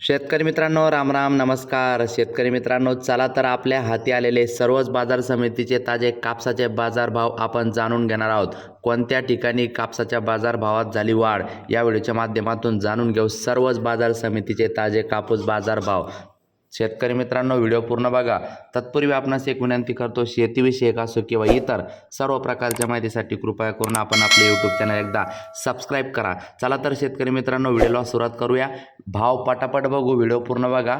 शेतकरी मित्रांनो राम राम नमस्कार. शेतकरी मित्रांनो चला तर आपल्या हाती आलेले सर्वच बाजार समितीचे ताजे कापसाचे बाजारभाव आपण जाणून घेणार आहोत. कोणत्या ठिकाणी कापसाच्या बाजारभावात झाली वाढ? या व्हिडिओच्या माध्यमातून जाणून घेऊ सर्वच बाजार समितीचे ताजे कापूस बाजारभाव. शेतकरी मित्रांनो व्हिडिओ पूर्ण बघा. तत्पूर्वी आपणास एक विनंती करतो शेतीविषयक असो किंवा इतर सर्व प्रकारच्या माहितीसाठी कृपया करून आपण आपले यूट्यूब चॅनल एकदा सबस्क्राईब करा. चला तर शेतकरी मित्रांनो व्हिडिओला सुरुवात करूया. भाव पटापट बघू व्हिडिओ पूर्ण बघा.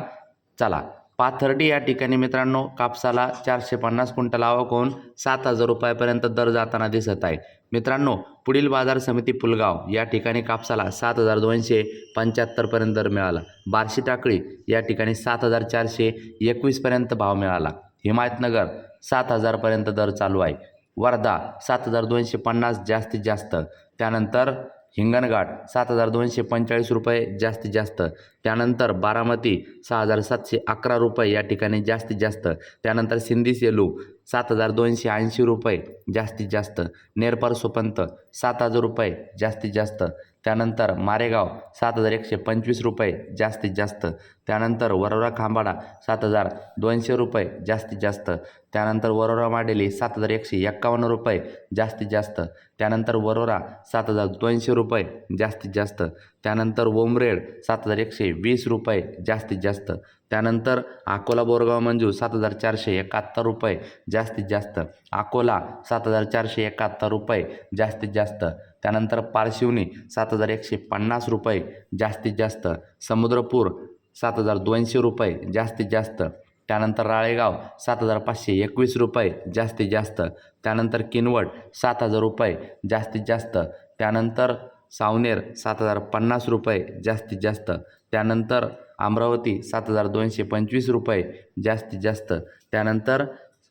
चला. पाथर्डी या ठिकाणी मित्रांनो कापसाला चारशे पन्नास क्विंटल आवक होऊन सात हजार रुपयापर्यंत दर जाताना दिसत आहे. मित्रांनो पुढील बाजार समिती पुलगाव या ठिकाणी कापसाला सात हजार दोनशे पंच्याहत्तरपर्यंत दर मिळाला. बार्शी टाकळी या ठिकाणी सात हजार चारशे एकवीसपर्यंत भाव मिळाला. हिमायतनगर सात हजारपर्यंत दर चालू आहे. वर्धा सात हजार दोनशे पन्नास जास्तीत जास्त. त्यानंतर हिंगणघाट सात हजार दोनशे पंचेचाळीस रुपये जास्तीत जास्त. त्यानंतर बारामती सहा हजार सातशे अकरा रुपये या ठिकाणी जास्तीत जास्त. त्यानंतर सिंधी सेलू सात हजार दोनशे ऐंशी रुपये जास्तीत जास्त. नेरपर सुपंत सात हजार रुपये जास्तीत जास्त. त्यानंतर मारेगाव सात हजार एकशे पंचवीस रुपये जास्तीत जास्त. त्यानंतर वरोरा खांबाडा सात हजार दोनशे रुपये जास्तीत जास्त. त्यानंतर वरोरा माडेली सात हजार एकशे एक्कावन्न रुपये जास्तीत जास्त. त्यानंतर वरोरा सात हजार दोनशे रुपये जास्तीत जास्त. त्यानंतर वोमरेड सात हजार एकशे वीस रुपये जास्तीत जास्त. त्यानंतर अकोला बोरगाव मंजू सात हजार चारशे एकाहत्तर रुपये जास्तीत जास्त. अकोला सात हजार चारशे एकाहत्तर रुपये जास्तीत जास्त. त्यानंतर पारशिवनी सात हजार एकशे पन्नास रुपये जास्तीत जास्त. समुद्रपूर सात हजार दोनशे रुपये जास्तीत जास्त. त्यानंतर राळेगाव सात हजार पाचशे एकवीस रुपये जास्तीत जास्त. त्यानंतर किनवट सात हजार रुपये जास्तीत जास्त. त्यानंतर सावनेर सात हजार पन्नास रुपये जास्तीत जास्त. त्यानंतर अमरावती सात हजार दोनशे पंचवीस रुपये जास्तीत जास्त. त्यानंतर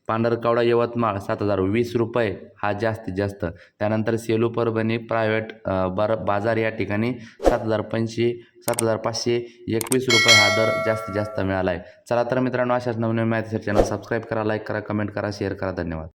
पांढरकवडा यवतमाळ सात हजार वीस रुपये हा जास्तीत जास्त. त्यानंतर सेलू परभणी प्रायव्हेट बर बाजार या ठिकाणी सात हजार पंचशे सात हजार पाचशे एकवीस रुपये हा दर जास्तीत जास्त मिळाला आहे चला तर मित्रांनो अशाच नवनवीन माहितीसाठी चॅनल सबस्क्राईब करा लाईक करा कमेंट करा शेअर करा. धन्यवाद.